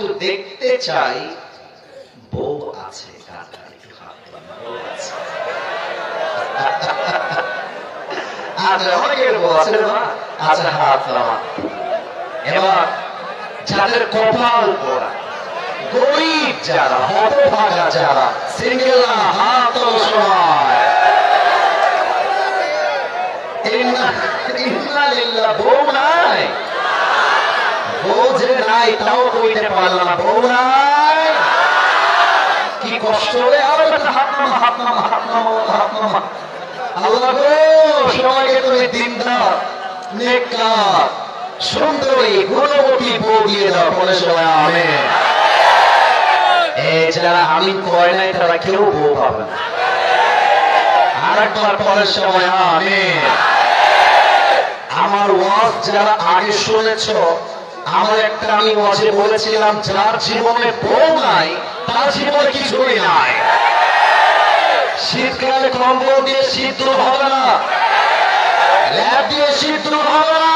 একটু দেখতে চাই। বউ আছে। আচ্ছা অনেকের বউ আচ্ছা হাত নামান এবার যাদের কপাল পড়া গরিব যারা হতভাগা যারা সিঙ্গেল হাত সময় বউ যে নাই তাও কইতে পারলাম কি কষ্ট আর আমি কয় নাই, তারা কেউ বউ পাবে না। পরের সময় আমেন। আমার ওয়াজ যারা আগে শুনেছ আমার একটা আমি মাঝে বলেছিলাম, যার জীবনে বউ নাই, তার জীবনে কিছুই নাই। শীতকালে কম্বল দিয়ে শীত দূর হবে না। ল্যাব দিয়ে শীত দূর হবে না।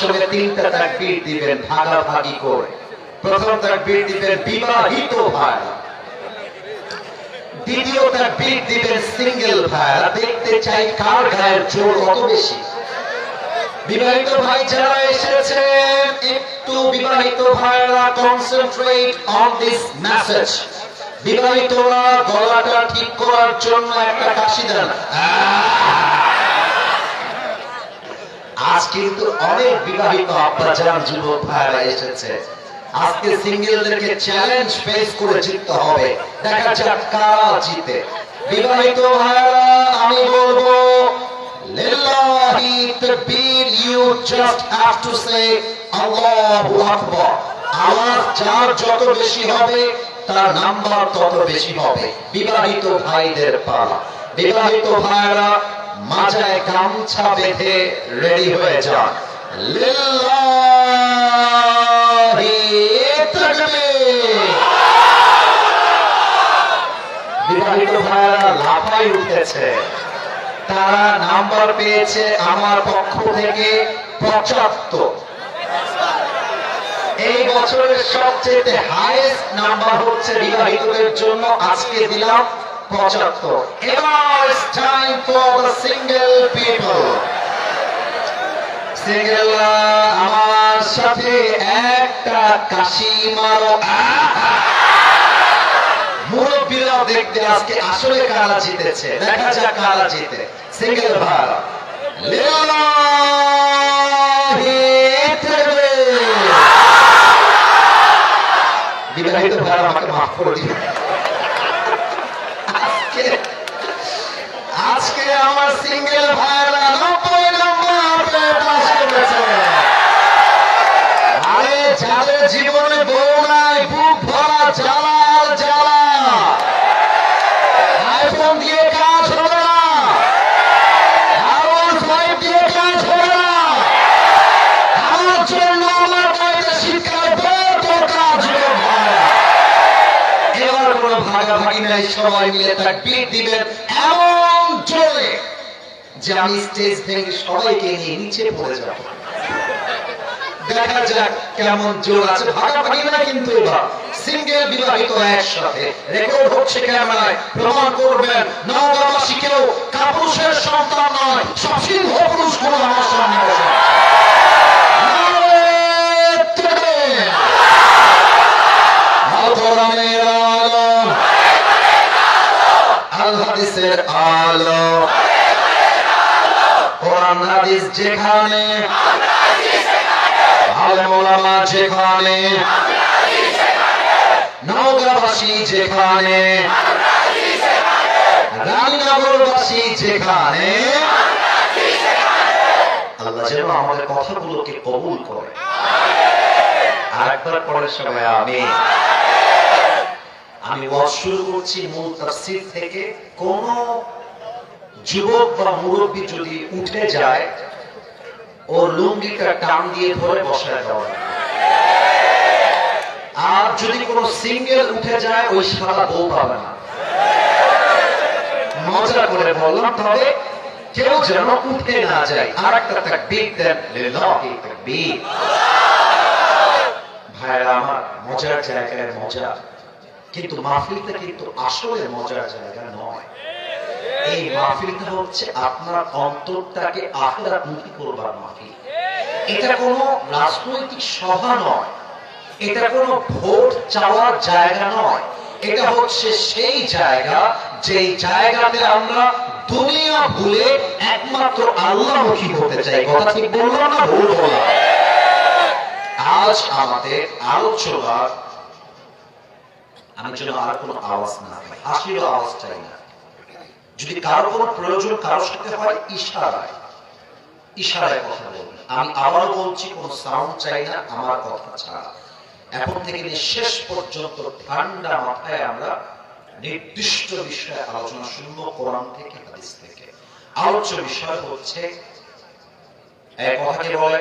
সঙ্গে তিনটা তাকবীর দিবেন, ভাগাভাগি করে। প্রথম তাকবীর দিবেন, বিবাহিত ভাই। দ্বিতীয় তাকবীর দিবেন, সিঙ্গেল ভাইরা দেখতে চাই কার জোর বেশি। বিবাহিত ভাই যারা এসেছেন একটু বিবাহিত ভাইরা কনসেন্ট্রেট অন দিস মেসেজ বিবাহিতরা গলাটা ঠিক করার জন্য একটা কাশি দেন আজ কিন্তু অনেক বিবাহিত আপনারা যুবক ভাইরা এসেছে। আজকে সিঙ্গেলদেরকে চ্যালেঞ্জ ফেস করে জিততে হবে। দেখা যাক কারা জিতে। বিবাহিত ভাইরা, আমি বলব, লিল্লাহি তাকবীর you just have to say আল্লাহু আকবার আমার যার যত বেশি হবে, তার নাম্বার তত বেশি হবে। বিবাহিত ভাইদের পালা। বিবাহিত ভাইরা মাজায় গামছা বেঁধে রেডি হয়ে যান। উঠেছে। তারা নাম্বার পেয়েছে আমার পক্ষ থেকে এই সবচেয়ে নাম্বার হচ্ছে বিবাহিতদের জন্য আজকে দিলাম পঁচাত্তর। এবার time for the single people single আমার সাথে একটা কাশি মারো। মুরব্বীরা দেখতে আজকে আসলে কারা জিতেছে। দেখা যাক কারা জিতে। সিঙ্গেল ভার বিবাহিত ভাইরা আমাকে মাফ করে দিন আজকে আজকে আমার সিঙ্গেল ভাইরা নব্বই নম্বর পাস করেছে আরে যাদের ভাগাভাগি নাই সবাই মিলে তার বিট দিবেন, এমন জোরে যে আমি স্টেজ ভেঙে সবাইকে নিয়ে নিচে পড়ে যাব। দেখা যাক কেমন জোর আছে। ভাগাভাগি না কিন্তু এবার। সিঙ্গেল বিবাহিত একসাথে। রেকর্ড হচ্ছে ক্যামেরায়। প্রমাণ করবেন নববাসী কেউ কাপুরুষের সন্তান নয়। সব সিংহ পুরুষ কোনো আমার সামনে আছে। নারে তাকবীর। আল-কোরআনের আলো আল হাদিসের আলো। কোরআন, হাদিস যেখানে আলেম ওলামা যেখানে নওগাঁবাসী যেখানে, রানীনগরবাসী যেখানে, আল্লাহ যেন আমাদের কথাগুলোকে কবুল করে। আরেকবার পরের সময় আমি আমি শুরু করছি মূল তাফসীর থেকে। কোন যুবক বা মুরব্বী যদি উঠে যায়, ও লুঙ্গিটা টান দিয়ে ধরে বসায় দেওয়া আর যদি কোনো সিঙ্গেল উঠে যায়, ওই সারা বউ পাবে না। মজা করে বললাম, তবে কেউ যেন উঠে না যায়। আর একটা তাকবীর দেন ভাইরা, আমার মজার জায়গায় মজা। কিন্তু মাহফিলটা কিন্তু আসলে মজার জায়গা নয়। এই মাহফিলটা হচ্ছে আপনার অন্তরটাকে আখেরাত মুখী করবার মাহফিল। এটা কোনো রাজনৈতিক সভা নয়। এটা কোনো ভোট চাওয়ার জায়গা নয়। এটা হচ্ছে সেই জায়গা, যেই জায়গাতে আমরা দুনিয়া ভুলে একমাত্র আল্লাহমুখী হতে চাই। কথা ঠিক বললাম না, ভুল বললাম আজ আমাদের আলোচনার আমি যেন আর কোনো আওয়াজ না পাই হাসিরও আওয়াজ চাই না যদি কারও কোনো প্রয়োজন কারোর সাথে হয়, ইশারায়। ইশারায় কথা বলবেন আমি আবারও বলছি, কোন সাউন্ড চাই না, আমার কথা ছাড়া। এখন থেকে শেষ পর্যন্ত ঠান্ডা মাথায় আমরা নির্দিষ্ট বিষয়ে আলোচনা শুনব, কোরআন থেকে, হাদিস থেকে। আলোচ্য বিষয় হচ্ছে, এক কথাকে বলে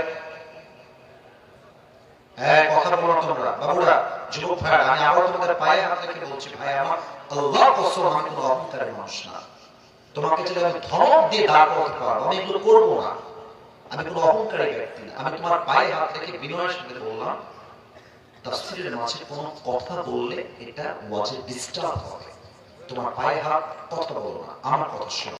হ্যাঁ কথা বলো তোমরা, বাবুরা। যুবক আমি আবার তোমাদের পায়ে হাত রেখে বলছি, ভাই, আমার আল্লাহ কসম, আমি কোনো অহংকারের মানুষ না। তোমাকে যদি আমি ধমক দিয়ে দাঁড় পারব, আমি এগুলো করব না। আমি কোনো অহংকারী ব্যক্তি না। আমি তোমার পায়ে হাত রেখে বিনয়ের বললাম, তাফসিরের মাঝে কোনো কথা বললে এটা ওয়াজে ডিস্টার্ব হবে। তোমার পায়ে হাত কথা বলো না, আমার কথা শোনো।